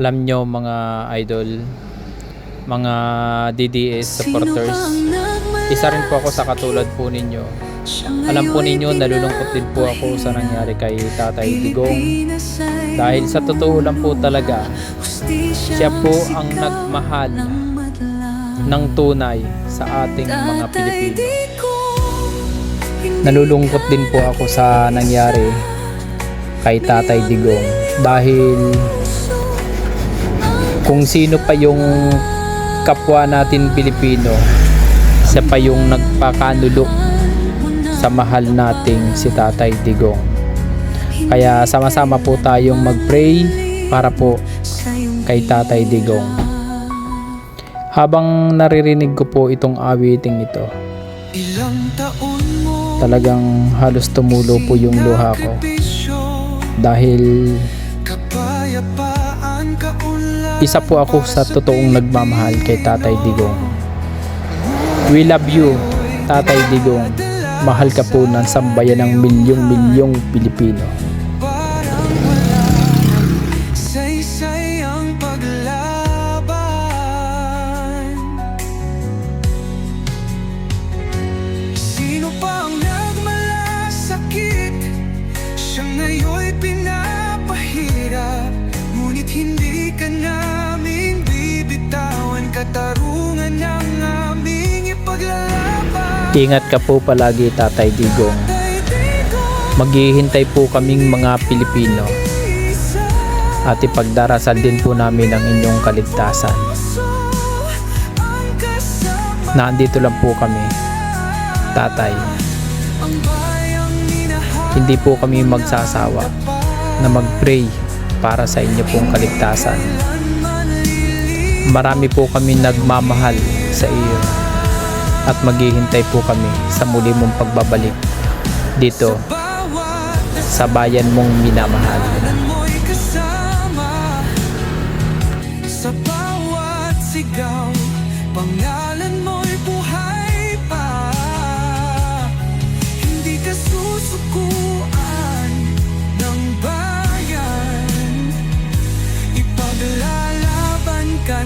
Alam nyo mga idol, mga DDS supporters, isa rin po ako sa katulad po ninyo. Alam po ninyo, nalulungkot din po ako sa nangyari kay Tatay Digong. Dahil sa totoo lang po talaga, siya po ang nagmahal ng tunay sa ating mga Pilipino. Nalulungkot din po ako sa nangyari kay Tatay Digong dahil kung sino pa yung kapwa natin Pilipino, siya pa yung nagpakanulok sa mahal nating si Tatay Digong. Kaya sama-sama po tayong mag-pray para po kay Tatay Digong. Habang naririnig ko po itong awiting ito, talagang halos tumulo po yung luha ko dahil isa po ako sa totoong nagmamahal kay Tatay Digong. We love you, Tatay Digong. Mahal ka po ng sambayan ng milyong-milyong Pilipino. Ingat ka po palagi, Tatay Digong. Maghihintay po kaming mga Pilipino at ipagdarasal din po namin ang inyong kaligtasan. Nandito lang po kami, Tatay. Hindi po kami magsasawa na mag-pray para sa inyo pong kaligtasan. Marami po kami nagmamahal sa iyo at maghihintay po kami sa muli mong pagbabalik dito sa bayan mong minamahal. Sa bawat sigaw, pangalan mo'y buhay pa. Hindi ka susukuan ng bayan. Ipaglalaban ka